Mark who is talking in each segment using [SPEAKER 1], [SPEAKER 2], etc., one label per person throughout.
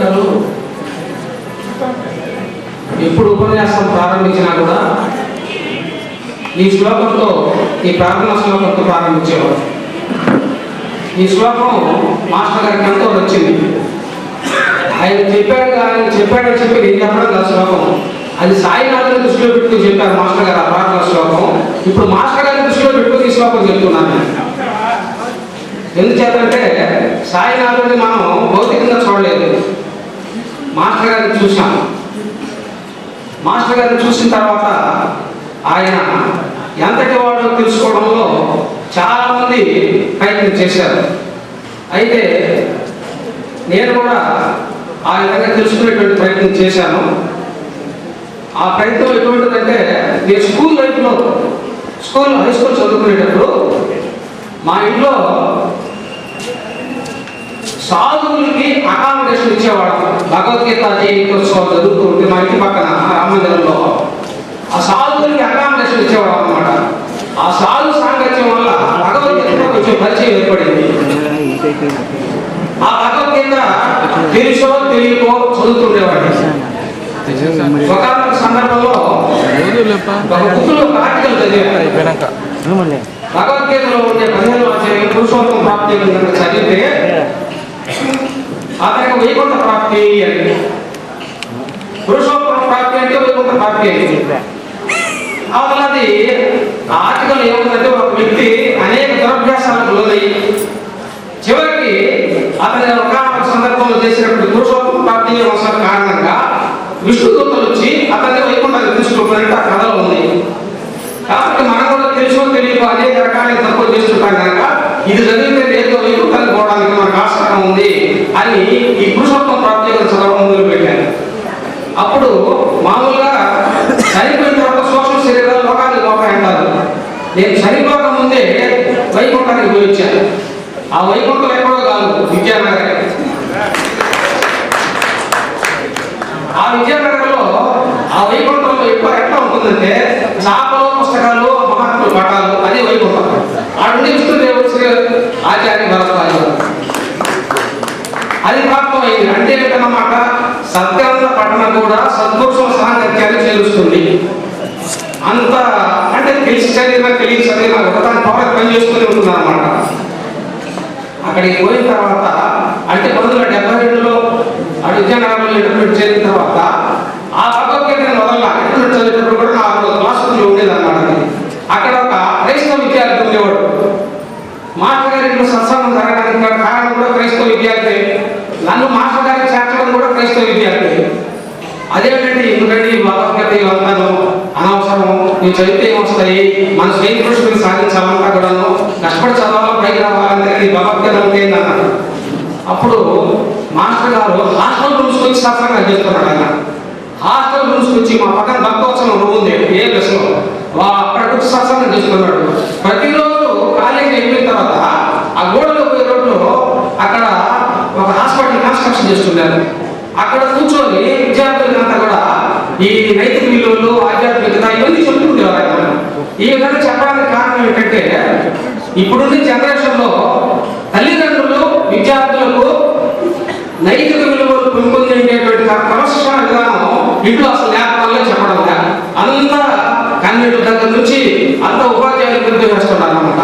[SPEAKER 1] గారు ఎప్పుడు ఉపన్యాసం ప్రారంభించినా కూడా ఈ శ్లోకంతో ఈ ప్రార్థన శ్లోకంతో ప్రారంభించేవారు. ఈ శ్లోకం మాస్టర్ గారికి ఎంతో వచ్చింది. ఆయన చెప్పాడు ఆయన చెప్పాడని చెప్పి నేను చెప్పడం కాదు శ్లోకం. అది సాయినాథుని దృష్టిలో పెట్టుకుని చెప్పారు మాస్టర్ గారు ఆ ప్రార్థన శ్లోకం. ఇప్పుడు మాస్టర్ గారి దృష్టిలో పెట్టుకుని ఈ శ్లోకం చెప్తున్నాను నేను. ఎందుచేతంటే సాయినాథుడిని మనం భౌతికంగా చూడలేదు. మాస్టర్ గారిని చూసాం మాస్టర్ గారిని చూసిన తర్వాత ఆయన ఎంతటి వాడో తెలుసుకోవడంలో చాలామంది ప్రయత్నం చేశారు. అయితే నేను కూడా ఆ విధంగా తెలుసుకునేటువంటి ప్రయత్నం చేశాను. ఆ ప్రయత్నం ఎటువంటిదంటే నేను స్కూల్ లైఫ్లో స్కూల్ హై స్కూల్ చదువుకునేటప్పుడు మా ఇంట్లో సాధువులకి అకామిడేషన్ ఇచ్చేవాడు. భగవద్గీత జయంత్యోత్సవం జరుగుతూ ఉంటే మా ఇంటి పక్కన రామమందిరంలో. ఆ సాధువులకి అకామిడేషన్ ఇచ్చేవాడు అనమాట ఆ సాధు సాంగత్యం వల్ల భగవద్గీత కొంచెం పరిచయం ఏర్పడింది. ఆ భగవద్గీత తెలుసో తెలియకో చదువుతుండేవాడిని ఒకనొక సందర్భంలో ఒక బుక్లో ఒక ఆర్టికల్ చదివాను భగవద్గీతలో ఉండే పదిహేను అధ్యాయం పురుషోత్తమ ప్రాప్తి చదివితే అతనికి వైకుంఠ ప్రాప్తి అని. పురుషోత్తమ ప్రాప్తి అంటే వైకుంఠ ప్రాప్తి అని. అవతలది ఆ ఆర్టికల్ ఏముందంటే ఒక వ్యక్తి అనేక దురభ్యాసాలకు లోనై చివరికి అతని ఒక సందర్భంలో చేసినటువంటి పురుషోత్తమ ప్రాప్తి అవసరం కారణంగా విష్ణుదూతలు వచ్చి అతన్ని వైకుంఠానికి తీసుకుపోయినట్టు ఆ కథలో ఉంది. కాబట్టి మనం తెలుసో తెలియదు అనేక రకాలైన తప్పులు చేస్తుంటాం కనుక ఇది చదివితే ఏదో వైకుంఠానికి పోవడానికి మనకు ఆస్కారం ఉంది అని ఈ పురుషోత్తం ప్రాప్తి చదవడం మొదలు పెట్టాను అప్పుడు మామూలుగా చనిపోయిన తర్వాత సోషల్ శరీరాలు లోకానికి పోతాయి అంటారు. నేను చనిపోక ముందే వైకుంఠానికి పోయి వచ్చాను. ఆ వైకుంఠం ఎక్కడో కాదు విద్యానగర్. ఆ విద్యానగర్లో ఆ వైకుంఠంలో ఎక్కువ ఎట్లా ఉంటుందంటే చాప పటాలు అదే వైకుంఠం ఆడుండి విష్ణుదేవుడు ఆచార్య భరతాలు అది ప్రాప్తమైంది అంటే ఏంటన్నమాట సత్యంత పట్టణ కూడా సద్పురుషుల సాంగత్యాన్ని చేరుస్తుంది అంత అంటే తెలిసి చదివినా తెలియని చదివినా ఒకదాని పవర్ పనిచేస్తూనే ఉంటుంది అనమాట అక్కడికి పోయిన తర్వాత అంటే పంతొమ్మిది వందల డెబ్బై రెండులో ఆ విద్యానగరంలో ఇంటర్మీడియట్ చేరిన తర్వాత ఆ భగవద్గీతను వదల ఇంటర్మీడియట్ చదివేటప్పుడు కూడా నా క్లాసులు ఉండేది అనమాట అక్కడ ఒక క్రైస్తవ విద్యార్థి ఉండేవాడు మాస్టర్ గారి ఇంట్లో సత్సంగం జరగడానికి గల కారణం కూడా క్రైస్తవ విద్యార్థి. నన్ను మాస్టర్ గారికి చేర్చడం కూడా క్రైస్తవ విద్యార్థి. అదేమిటంటే ఎందుకంటే ఈ భగవద్గీత ఇవంతాను అనవసరం నువ్వు చదివితే వస్తాయి మన స్వయం కృషిని సాధించాలంతా కూడాను. కష్టపడి చదవాలో పైకి రావాలంటే ఈ భగవద్గీత అంటే ఏంటన్నాడు అప్పుడు మాస్టర్ గారు హాస్టల్ రూమ్స్ వచ్చి సత్సంగం చేస్తున్నాడు ఆయన. హాస్టల్ రూమ్స్ వచ్చి మా పక్కన భక్తోత్సవం రూమ్ ఉంది ఏ దశలో అక్కడ వచ్చి సత్సంగం చేస్తున్నాడు. ప్రతిరోజు కాలేజీ అయిపోయిన తర్వాత ఆ గోడలో పోయే రోడ్లో అక్కడ ఒక హాస్పిటల్ కన్స్ట్రక్షన్ చేస్తున్నారు. అక్కడ కూర్చొని విద్యార్థులంతా కూడా ఈ నైతిక విలువలు ఆధ్యాత్మికత ఇవన్నీ చెప్తుండేవారు ఆయన. ఈ విధంగా చెప్పడానికి కారణం ఏంటంటే ఇప్పుడున్న జనరేషన్లో తల్లిదండ్రులు విద్యార్థులకు నైతిక విలువలు పెంపొందేటువంటి క్రమశిక్షణ విధానం ఇంట్లో అసలు లేకపోవడం చెప్పడం లే. అంతా కన్నీటి దగ్గర నుంచి అంత ఉపాధ్యాయులు గురించి వేస్తున్నారు అనమాట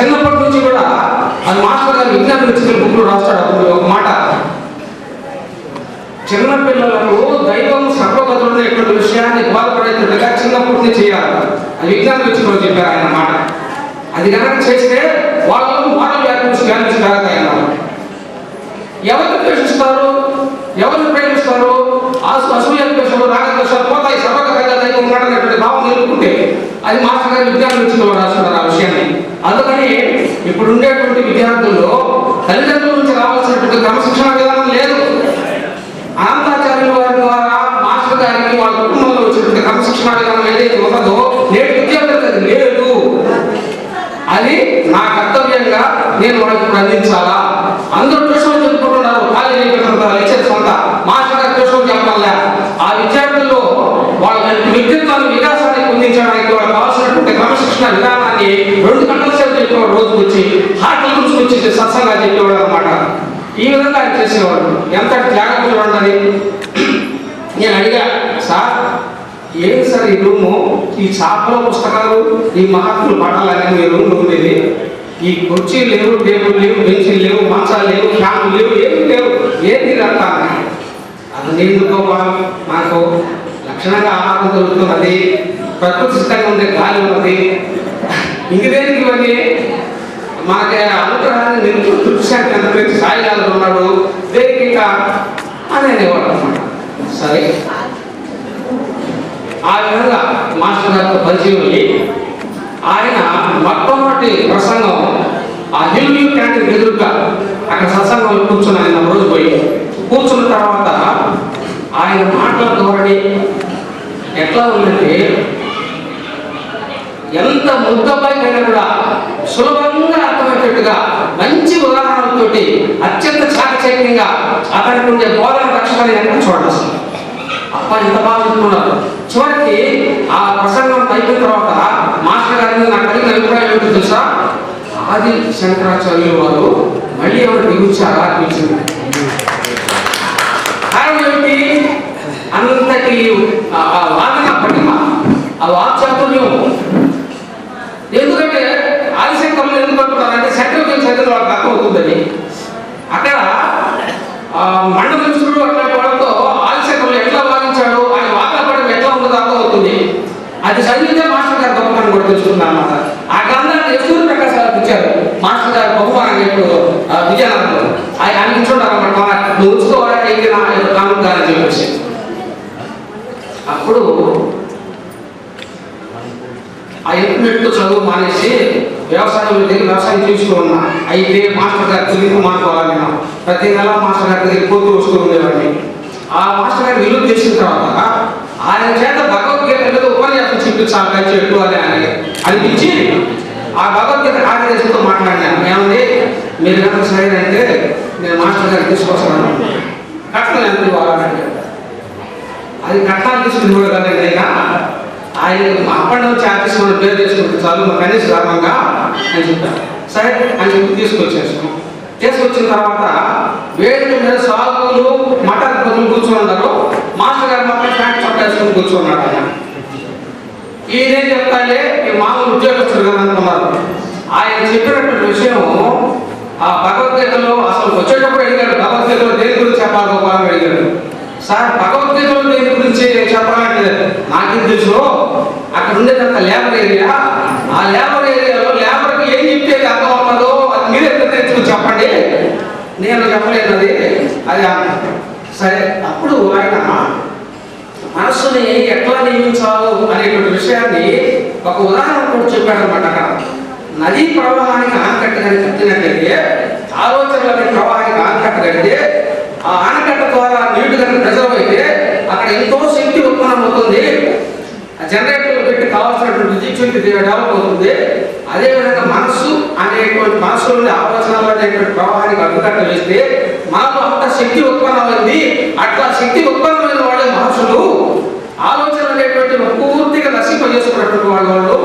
[SPEAKER 1] చిన్నప్పటి నుంచి కూడా అది మాస్టర్ గారు విజ్ఞాన బుక్లు రాస్తాడు అప్పుడు ఒక మాట. పిల్లలకు దైవం సర్వగతుడైనటువంటి విషయాన్ని బోధపడేటట్టుగా చిన్నప్పటి నుంచి చేయాలి. అది విజ్ఞానం ఇచ్చుకొని చెప్పారు ఆయన మాట. అది కనుక చేస్తే వాళ్ళు మోడల్ వ్యాఖ్యానించి వ్యాఖ్యానించి పెరగాలి అన్నారు ఎవరిని ద్వేషిస్తారు? ఎవరిని ప్రేమిస్తారు? ఆసు అసూయ ద్వేషాలు రాగద్వేషాలు పోతాయి. సర్వగతంగా దైవం ఉన్నాడనేటువంటి భావం నిలుపుకుంటే అది మాస్టర్ గారు విజ్ఞానం ఇచ్చిన రాస్తున్నారు ఆ విషయాన్ని. అందుకని ఇప్పుడు ఉండేటువంటి విద్యార్థుల్లో తల్లిదండ్రులు నుంచి రావాల్సినటువంటి క్రమశిక్షణ విధానం లేదు అనంతాచార్యుల వారి ద్వారా మాస్టర్ గారికి వాళ్ళ కుటుంబంలో వచ్చినటువంటి క్రమశిక్షణ విధానం ఏదైతే ఉన్నదో నేటి విద్యార్థులకు అది లేదు అది నా కర్తవ్యంగా నేను వాళ్ళకి అందించాలా? అందరూ ట్యూషన్ చెప్పుకుంటున్నారు. కాలేజీ అయిపోయిన లెక్చర్స్ అంతా మాస్టర్ గారు ట్యూషన్ చెప్పాలా? ఆ విద్యార్థుల్లో వాళ్ళ వ్యక్తిత్వాన్ని వికాసాన్ని పొందించడానికి వాళ్ళకి కావాల్సినటువంటి క్రమశిక్షణ విధానాన్ని రెండు గంటల సేపు చెప్పేవాడు రోజుకు వచ్చి హార్ట్ గురించి వచ్చి సత్సంగా చెప్పేవాడు అనమాట ఈ విధంగా ఆయన చేసేవాడు ఎంత త్యాగం చూడండి నేను అడిగా సార్ ఏంటి సార్ ఈ రూము? ఈ చాపల పుస్తకాలు ఈ మహాత్ములు పడాలని మీ రూమ్ ఉండేది ఈ కుర్చీ లేవు టేబుల్ లేవు బెంచీలు లేవు మంచాలు లేవు ఫ్యాన్లు లేవు ఏమి లేవు. ఏది ఇదంతా అది. ఎందుకో మాకు లక్షణంగా ఆహారం దొరుకుతున్నది ప్రకృతి సిద్ధంగా ఉండే గాలి ఉన్నది. ఇంకదేనికి ఇవన్నీ మనకి అనుగ్రహాన్ని నిలుపు దృశ్యాన్ని అనుగ్రహించి సాయిలాలు ఉన్నాడు దేనికి ఇంకా అనేది అనమాట సరే. ఆ విధంగా మాస్టర్ గారితో పరిచయం అయ్యి ఆయన మొట్టమొదటి ప్రసంగం ఆ హిల్ వ్యూ క్యాంటీన్ ఎదురుగా అక్కడ సత్సంగంలో కూర్చుని ఆయన రోజు పోయి కూర్చున్న తర్వాత ఆయన మాటల ధోరణి ఎట్లా ఉందంటే ఎంత ముద్దపైకైనా కూడా సులభంగా అర్థమయ్యేటట్టుగా మంచి ఉదాహరణలతోటి అత్యంత చాకచక్యంగా అతనికి ఉండే బోధన రక్షణ ఎక్కడ అప్ప ఇంత బాగా చెప్తున్నారు. చివరికి ఆ ప్రసంగం అయిపోయిన తర్వాత మాస్టర్ గారి మీద నాకు కలిగిన అభిప్రాయం ఏంటో తెలుసా? ఆది శంకరాచార్యులు వారు మళ్ళీ ఎవరు దిగుచ్చారా అనిపించింది. కారణం ఏమిటి? అంతటి వాదన పటిమ ఆ వాక్చాతుర్యం. ఎందుకంటే ఆదిశంకర్లు ఎందుకు అంటున్నారంటే శంకరం చదివిన వాళ్ళకి అర్థమవుతుందని. అక్కడ ఆ, మండలించుడు అట్లా వాళ్ళతో ఆదిశంకర్లు ఎట్లా వాదించాడు ఆయన వాదనపడడం ఎట్లా ఉంటుందో అర్థమవుతుంది అది చదివితే మాస్టర్ గారు గొప్పతనం కూడా తెలుసుకుందాం అన్నమాట ఆ గ్రంథాన్ని ఎస్తూరు ప్రకాశ్ గారికి ఇచ్చారు మాస్టర్ గారు బహుమానం చెప్పు ఆ, విజయనగరంలో ఆయన ఆయన ఇచ్చుంటారు అన్నమాట నువ్వు ఉంచుకోవాలని ఏంటి నా కానుక అని చెప్పేసి అప్పుడు ఆ ఇంటర్నెట్ చదువు మానేసి వ్యవసాయం దగ్గర వ్యవసాయం చేస్తూ ఉన్నా. అయితే మాస్టర్ గారి తెలుగు మాట్లాడాలి నేను. ప్రతి నెల మాస్టర్ గారి దగ్గర పోతూ వస్తూ ఉండేవాడిని. ఆ మాస్టర్ గారు విలువ చేసిన తర్వాత ఆయన చేత భగవద్గీత మీద ఉపన్యాసం చూపించాలి చెట్టు అని అని అనిపించి ఆ భగవద్గీత కార్యదర్శితో మాట్లాడినాను. ఏమండి? మీరు కనుక సరే అంటే నేను మాస్టర్ గారికి తీసుకొస్తాను కట్నం ఎంత ఇవ్వాలని అది కట్నాలు తీసుకుని కూడా కదండి ఆయన అప్పటి నుంచి ఆఫీస్ మనం పేరు చేసుకుంటే చాలు మా కనీస ధర్మంగా అని చెప్తాను. సరే అని చెప్పి తీసుకొచ్చేసాము తీసుకొచ్చిన తర్వాత వేడి మీద సాగులు మటన్ కొంచెం కూర్చొని ఉన్నారు. మాస్టర్ గారు మాత్రం ప్యాంట్ చట్టేసుకుని కూర్చున్నాడు ఆయన. ఈయనేం చెప్తాలే? ఈ మామూలు ఉద్యోగస్తుడు కదా అనుకున్నారు. ఆయన చెప్పినటువంటి విషయం ఆ భగవద్గీతలో అసలు వచ్చేటప్పుడు అడిగాడు భగవద్గీతలో దేని గురించి చెప్పాలి గోపాలని అడిగాడు సార్ భగవద్గీతలో దేని గురించి చెప్పాలంటే నాకు తెలుసు అక్కడ ఉండేదంత లేబర్ ఏరియా. ఆ లేబర్ ఏరియాలో లేబర్కి ఏం చెప్పేది అర్థం అవుతుందో అది మీరే తెచ్చుకుని చెప్పండి. నేను చెప్పలేదు అది అది సరే అప్పుడు ఆయన మనస్సుని ఎట్లా నియమించాలో అనేటువంటి విషయాన్ని ఒక ఉదాహరణ కూడా చెప్పాడనమాట అక్కడ. నదీ ప్రవాహానికి ఆనకట్ట కానీ కట్టినట్లయితే ఆలోచనలు ప్రవాహానికి ఆనకట్ట కడితే ఆ ఆనకట్ట ద్వారా నీళ్ళు కనుక ప్రెజర్వ్ అయితే అక్కడ ఎంతో శక్తి ఉత్పన్నం అవుతుంది. ఆ జనరేటర్లు పెట్టి కావాల్సినటువంటి విద్యుత్ శక్తి డెవలప్ అవుతుంది. అదేవిధంగా మనస్సు అనేటువంటి మనసులో ఉండే ఆలోచనలు అనేటువంటి ప్రవాహానికి అడ్డుకట్ట వేస్తే మనలో అంత శక్తి ఉత్పన్నమైంది అట్లా శక్తి ఉత్పన్నమైన వాళ్ళే మహర్షులు ఆలోచన అనేటువంటి పూర్తిగా నశింపజేసుకున్నటువంటి వాళ్ళు వాళ్ళు.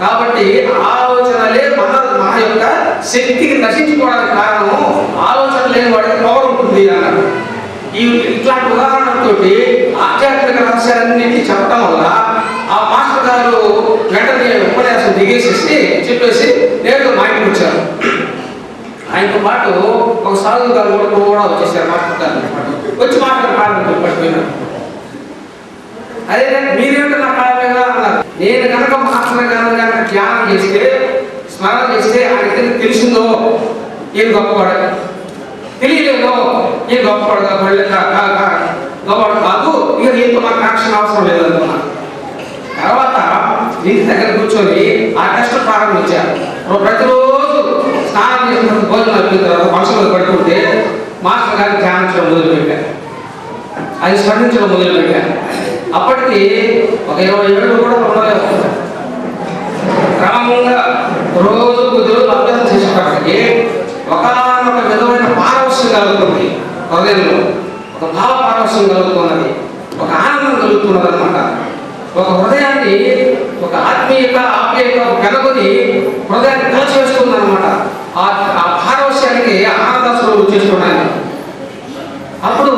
[SPEAKER 1] కాబట్టి ఆలోచనలే మన మన యొక్క శక్తికి నశించుకోవడానికి కారణం ఆలోచన లేని వాడికి ఈ ఇట్లాంటి ఉదాహరణతోటి ఆధ్యాత్మిక రహస్యాలన్నింటినీ చెప్పడం వల్ల ఆ మాస్టర్ గారు వెంటనే ఉపన్యాసం దిగేసేసి చెప్పేసి నేరుగా మా ఇంటికి వచ్చారు. ఆయనతో పాటు ఒక సాధువు గారు కూడా కూడా వచ్చేసారు మాస్టర్ గారు వచ్చి మాస్టర్ కాలం పడిపోయినారు అదే మీరేమిటి నా కాళ్ళ అన్నారు. నేను కనుక మాస్టర్ గారు కనుక ధ్యానం చేస్తే స్మరణ చేస్తే ఆయనకి తెలిసిందో? ఏం గొప్పవాడు? తెలియలేదో? నేను గొప్పగా కాబట్టి గొప్పవాడు కాదు ఇక నీతో మాకు కనెక్షన్ అవసరం లేదనుకున్నా. తర్వాత ఇంటి దగ్గర కూర్చొని ఆ టెస్ట్ ప్రారంభించారు ప్రతిరోజు స్నానం చేసిన భోజనం అయిపోయిన తర్వాత మనుషులు పడుకుంటే మాస్టర్ గారికి ధ్యానించడం మొదలుపెట్టారు. అది స్మరించడం మొదలుపెట్టారు. అప్పటికి ఒక ఇరవై ఏళ్ళు కూడా ఉండలేదు క్రమంగా రోజు కొద్ది రోజులు అభ్యాసం చేసేటప్పటికి ఒకనొక విధమైన పారవశ్యం కలుగుతుంది హృదయంలో ఒక భావ పారవశ్యం కలుగుతున్నది ఒక ఆనందం కలుగుతున్నది అనమాట ఒక హృదయాన్ని ఒక ఆత్మీయత ఆప్యాయత కనుగొని హృదయాన్ని కలిసివేస్తుంది అనమాట ఆ ఆ పారవశ్య ఆనంద ఆనందాసులు చేసుకోవడానికి అప్పుడు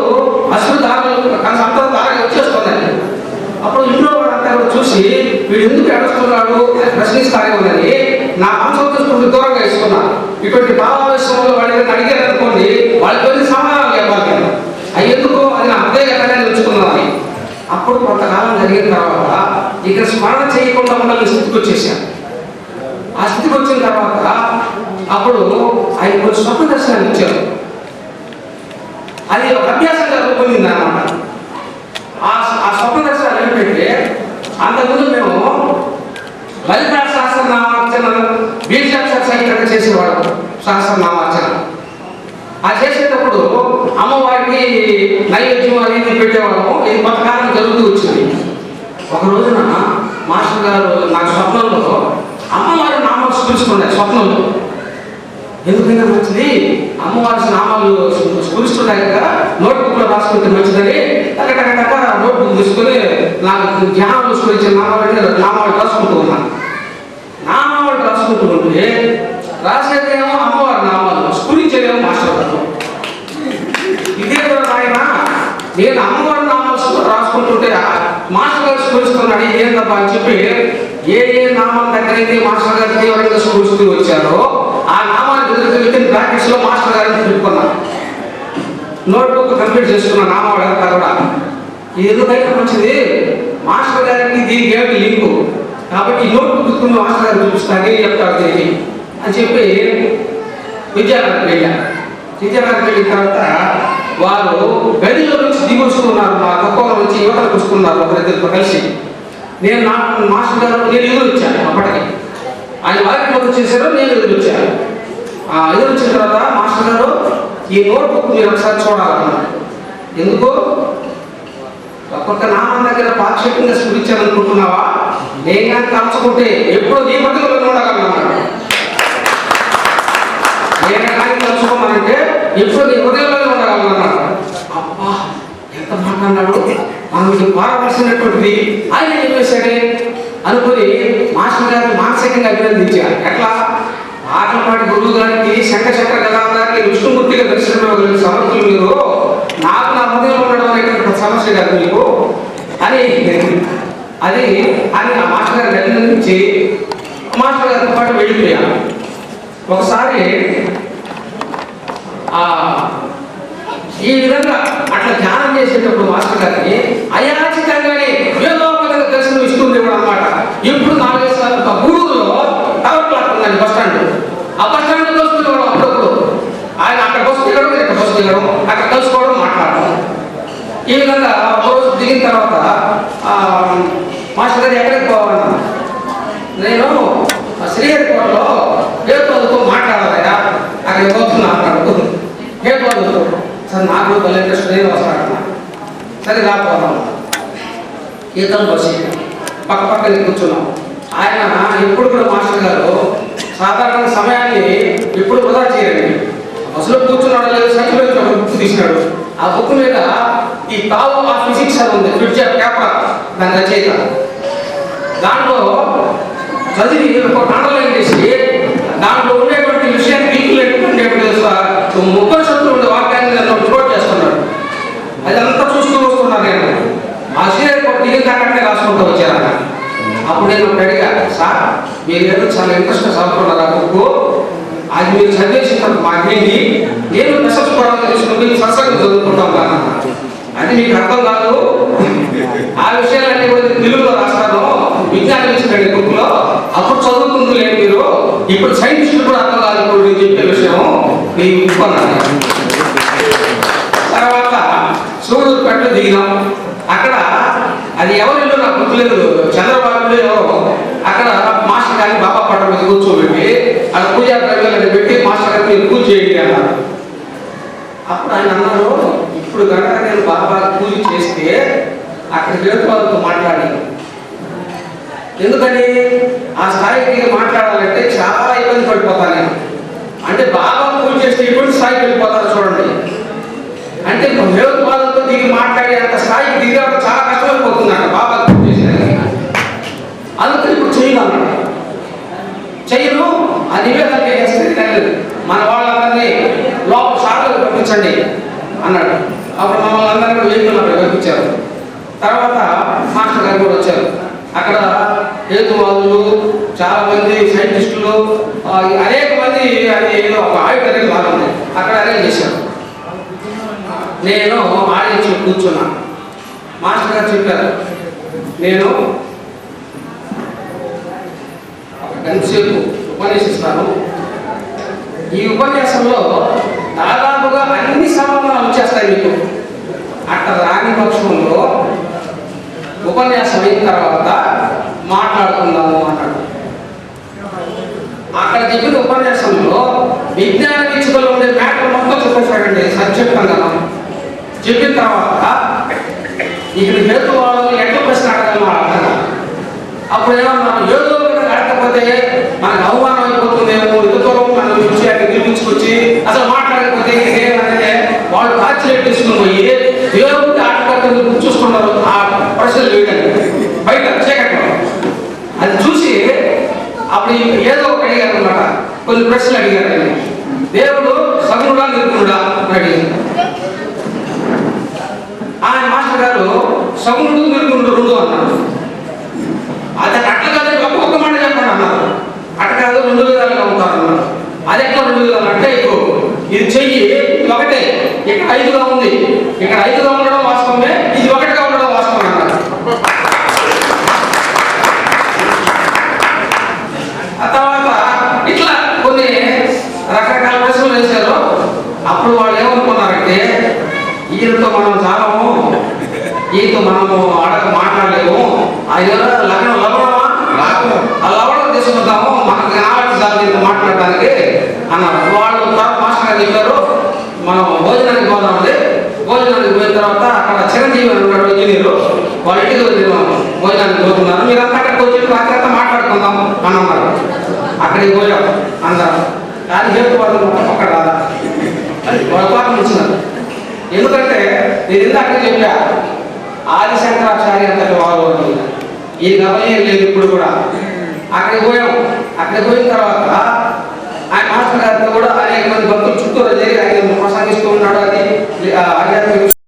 [SPEAKER 1] అసలు దారులు అంత దారి వచ్చేస్తుందండి. అప్పుడు ఇంట్లో వాళ్ళంతా కూడా చూసి వీడు ఎందుకు ఏడుస్తున్నాడు? అని ప్రశ్నిస్తారేమోనని నా వంశం తీసుకుంటూ దూరంగా ఇస్తున్నా ఇటువంటి భావావేశంలో వాళ్ళు ఏదైనా అడిగారు అనుకోండి వాళ్ళకి కొన్ని సమాధానం ఇవ్వాలి కదా అవి ఎందుకు అది నా హృదయగతంగా ఉంచుకున్నామని అప్పుడు కొంతకాలం జరిగిన తర్వాత ఇక్కడ స్మరణ చేయకుండా మనల్ని స్థితికి వచ్చేసాను ఆ స్థితికి వచ్చిన తర్వాత అప్పుడు ఆయన కొన్ని స్వప్న దర్శనాలు ఇచ్చారు. అది ఒక అభ్యాసంగా రూపొందింది అన్నమాట ఆ ఆ స్వప్న దర్శనాలు ఏమిటంటే అంతకుముందు మేము లలితా సహస్రనామార్చన బీజాక్షర సహితంగా చేసేవాళ్ళం. సహస్రనామార్చన. ఆ చేసేటప్పుడు అమ్మవారికి నైవేద్యం అనేది పెట్టేవాళ్ళము. ఇది కొంతకాలం జరుగుతూ వచ్చింది. ఒక రోజున మాస్టర్ గారు నాకు స్వప్నంలో అమ్మవారి నామాలు స్ఫురిస్తున్నాయి స్వప్నంలో. ఎందుకైనా మంచిది? అమ్మవారి నామాలు స్ఫురిస్తున్నాయి కదా నోట్బుక్ రాసుకుంటే మంచిదని టక నోట్బుక్ తీసుకొని నాకు ధ్యానం స్ఫురించిన నామాలంటే నామాలు రాసుకుంటూ ఉన్నాను. నామాలు రాసుకుంటూ ఉంటే రాసేదేమో అమ్మవారి నామాలు స్ఫురించేదేమో మాస్టర్ గారు ఇదే కదా నాయన నేను అమ్మవారు నామాలు రాసుకుంటుంటే మాస్టర్ గారు స్కూల్స్తున్నాడు ఇదేందబ్బా అని చెప్పి ఏ ఏ నామం దగ్గర అయితే మాస్టర్ గారు ఎవరైతే స్కూల్స్తూ వచ్చారో ఆ నామాన్ని విత్ ప్రాక్టీస్లో మాస్టర్ గారిని పెట్టుకున్నాను నోట్బుక్ కంప్లీట్ చేసుకున్న నామాలు అంతా కూడా. ఇది ఎందుకైనా మంచిది మాస్టర్ గారికి దీనికి ఏమిటి లింకు? కాబట్టి ఈ నోట్బుక్ మాస్టర్ గారు చూపిస్తాను ఏం చెప్తారు దీనికి అని చెప్పి విద్యానగర్కి వెళ్ళాను విద్యానగర్కి వెళ్ళిన తర్వాత వారు గదిలో నుంచి దిగి మా నుంచి యువతలు వస్తున్నారు ఒకరిద్దరితో కలిసి. నేను నా మాస్టర్ గారు నేను ఎదురు వచ్చాను అప్పటికి. ఆయన వారికి మొదలు చేశారు నేను ఎదురు వచ్చాను ఆ ఎదురు వచ్చిన తర్వాత మాస్టర్ గారు ఈ నోట్బుక్ మీరు ఒకసారి చూడాలన్నారు. ఎందుకు? ఒక్కొక్క నామం దగ్గర పాక్షికంగా స్ఫురించాను అనుకుంటున్నావా నేను కానీ తలుచుకుంటే ఎప్పుడు నీ బతుకులో ఉండగలన్నాడు నేను కానీ తలుచుకోమంటే ఎప్పుడు నీ హృదయంలోనే ఉండగలన్నాడు ఎంత మాట అన్నాడు మనం ఇది ఆయన ఏం చేశాడే? అనుకుని మాస్టర్ గారిని మానసికంగా అభినందించారు ఎట్లా? ఆటపాటి గురువు గారికి శంకర శంకర గదాధారికి విష్ణుమూర్తిగా దర్శనం సమస్యలు సమర్థులు మీరు నాకు నా హృదయంలో ఉండడం అనేటువంటి సమస్య కాదు మీకు. అని అది అని ఆ మాస్టర్ గారిని అభినందించి మాస్టర్ గారితో పాటు వెళ్ళిపోయాను ఒకసారి ఈ విధంగా అట్లా ధ్యానం చేసేటప్పుడు మాస్టర్ గారికి అయాచితంగానే ఏదో ఒక విధంగా దర్శనం ఇస్తుంది అనమాట ఇప్పుడు నాలుగైదు సార్లు ఒక గూడూరులో టవర్ ప్లాట్ ఉందండి బస్ స్టాండ్. ఆ బస్ స్టాండ్ కలుసుకునేవాడు అప్పుడప్పుడు. ఆయన అక్కడ బస్సు దిగడం ఇక్కడ బస్సు దిగడం అక్కడ కలుసుకోవడం మాట్లాడడం. ఈ విధంగా ఒక రోజు దిగిన తర్వాత మాస్టర్ గారు ఎక్కడికి పోవాలన్నా? నేను ఆ శ్రీహరికోటలో హేతువులతో మాట్లాడాలయ్యా. అక్కడ పోతున్నా అన్నాడు. హేతువులతో సార్ నాకు భలే ఇంట్రెస్ట్ నేను సరే రాకపోతాం ఈతలు వచ్చి పక్క పక్కన కూర్చున్నాం. ఆయన ఎప్పుడు కూడా మాస్టర్ గారు సాధారణ సమయాన్ని ఎప్పుడు వృధా చేయండి. బస్సులో కూర్చున్నాడు లేదు సైకిల్ ఒక బుక్ తీసినాడు. ఆ బుక్ మీద ఈ తావు ఆ ఫిజిక్స్ అని ఉంది ఫ్యూచర్ పేపర్ దాని రచయిత. దాంట్లో చదివి ఒక అండర్లైన్ చేసి దాంట్లో ఉండేటువంటి విషయాన్ని క్లిక్ ఉండేటువంటి ముప్పై శాతం ఉండే వాక్యాన్ని నేను నోట్ చేస్తున్నాడు అదంతా చూస్తూ వస్తున్నాను నేను ఆ సీరియల్ కూడా దిగిన దాకంటే రాసుకుంటూ వచ్చారు ఆయన. అప్పుడు నేను ఒకటి అడిగా సార్ మీరు చాలా ఇంట్రెస్ట్ చదువుకున్నారు? ఆ బుక్ అది మీరు చదివేసిన తర్వాత మాకేంటి? నేను మెసేజ్ కూడా తెలుసుకుని మీకు సత్సంగం చదువుకుంటాం కదా. అది మీకు అర్థం కాదు. ఆ విషయాలన్నీ కూడా తెలుగులో రాస్తాను. విజ్ఞానం ఇచ్చిన బుక్లో. అప్పుడు చదువుకుందు లేదు మీరు. ఇప్పుడు సైంటిస్టులు కూడా అర్థం కాదు ఇప్పుడు నేను చెప్పే విషయం నేను ఇప్పుకున్నాను తర్వాత సూర్యుడు సూళ్ళూరుపేటలో దిగినాం. అక్కడ అది ఎవరిలో నాకు గుర్తులేదు. చంద్రబాబు ఎవరో అక్కడ మాస్టర్ గారిని బాబా పట్ల మీద కూర్చోబెట్టి అక్కడ పూజా ద్రవ్యాలను పెట్టి మాస్టర్ గారిని మీరు పూజ చేయండి అన్నారు. అప్పుడు ఆయన అన్నారు ఇప్పుడు కనుక నేను బాబా పూజ చేస్తే అక్కడ వేరుపాలతో మాట్లాడి. ఎందుకని? ఆ స్థాయికి మాట్లాడాలంటే చాలా ఇబ్బంది పడిపోతాను నేను. అంటే బాబా పూజ చేస్తే ఇప్పుడు స్థాయికి వెళ్ళిపోతాను చూడండి. అంటే భయోత్పాదంతో దిగి మాట్లాడే అంత స్థాయికి దిగడం చాలా కష్టమైపోతుంది అంట బాబా పూజ చేసేదానికి అందుకని ఇప్పుడు చేయగలను చెయ్యను ఆ నివేదన చేస్తే తెలియదు మన వాళ్ళందరినీ పంపించండి అన్నాడు అప్పుడు మమ్మల్ని అందరినీ వెహికల్ అక్కడ పంపించారు తర్వాత మాస్టర్ గారు కూడా వచ్చారు అక్కడ హేతువాదులు చాలా మంది సైంటిస్టులు ఆ, అనేక మంది అది ఏదో ఒక ఆడిటరీ బాగా ఉంది అక్కడ అరేంజ్ చేశారు నేను ఆడియన్స్ కూర్చున్నా మాస్టర్ గారు చెప్పారు నేను ఒక గంటసేపు ఉపన్యసిస్తాను ఈ ఉపన్యాసంలో దాదాపుగా అన్ని సమాధానాలు వచ్చేస్తాయి మీకు. అట్లా రాని పక్షంలో ఉపన్యాసం అయిన తర్వాత మాట్లాడుకుందాము అన్నాడు అక్కడ చెప్పిన ఉపన్యాసంలో విజ్ఞాన వీక్షకులు ఉండే మ్యాటర్ మొత్తం చూపించాడండి సబ్జెక్ట్ అన్నాను చెప్పిన తర్వాత ఇక్కడ హేతు వాళ్ళు ఎట్లా ప్రశ్న అడగాలో అర్థం అప్పుడు ఏమన్నా ఏదో ఒకటి అడగకపోతే మనకు అవమానం అయిపోతుందేమో ఎదుగుతాం మనం విషయాన్ని నిరూపించుకొచ్చి అసలు మాట్లాడకపోతే ఏమంటే వాళ్ళు ఆశ్చర్యం తీసుకుని పోయి దేవుడికి ఆటపక్కన చూసుకున్నారు. ఆ ప్రశ్నలు వేయడానికి బయట చీకట్లో. అది చూసి అప్పుడు ఏదో ఒకటి అడిగారు అనమాట కొన్ని ప్రశ్నలు అడిగారు. దేవుడు సగుణుడా నిర్గుణుడా అని అడిగారు ఆయన మాస్టర్ గారు సముడు నిర్గుణుడు రెండు అన్నారు అది అట్లా కాదు ఒక్క ఒక్క మాట చెప్పండి అన్నారు అట్ట కాదు రెండు విధాలుగా ఉంటారు అన్నారు. అది ఎట్లా రెండు విధాలు? అంటే ఇప్పుడు ఇది చెయ్యి ఒకటే. ఇక్కడ ఐదుగా ఉంది. ఇక్కడ ఐదుగా ఉండడం వాస్తవమే ఇది ఒకటి ఉండడం వాస్తవం అన్నారు ఆ తర్వాత ఇట్లా కొన్ని రకరకాల ప్రశ్నలు వేశారు అప్పుడు వాళ్ళు ఏమనుకున్నారంటే ఈయనతో మనం చాలము ఈయనతో మనము అడగ మాట్లాడలేము. లగ్నం లవణమా? ఆ లవణం తీసుకుంటాము మనకు నాలెడ్జ్ కాదు ఇంత మాట్లాడడానికి అన్నారు. వాళ్ళు మాస్టర్ గారు చెప్పారు మనం భోజనానికి పోదామండి భోజనానికి పోయిన తర్వాత అక్కడ చిరంజీవి అని ఉన్నాడు ఇంజనీరు. వాళ్ళ ఇంటికి వెళ్ళి భోజనానికి పోతున్నారు మీరు అక్కడికి వచ్చి రాత్రి అంతా మాట్లాడుకుందాం అని అన్నారు. అక్కడికి పోయాం అందరం కానీ హేతువాదం ఒక్కడ రాదా? పొరపాటు ఉంచినారు ఎందుకంటే నేను ఇందాక చెప్పా ఆది శంకరాచార్య అంతటి వారు ఈ గమనీయం లేదు ఇప్పుడు కూడా. అక్కడికి పోయాం. అక్కడికి పోయిన తర్వాత ఆయన మాస్టర్ గారితో కూడా అనేక మంది భక్తులు చుట్టూరు జరిగి ఆయన ప్రసంగిస్తూ ఉన్నాడు. అది ఆధ్యాత్మిక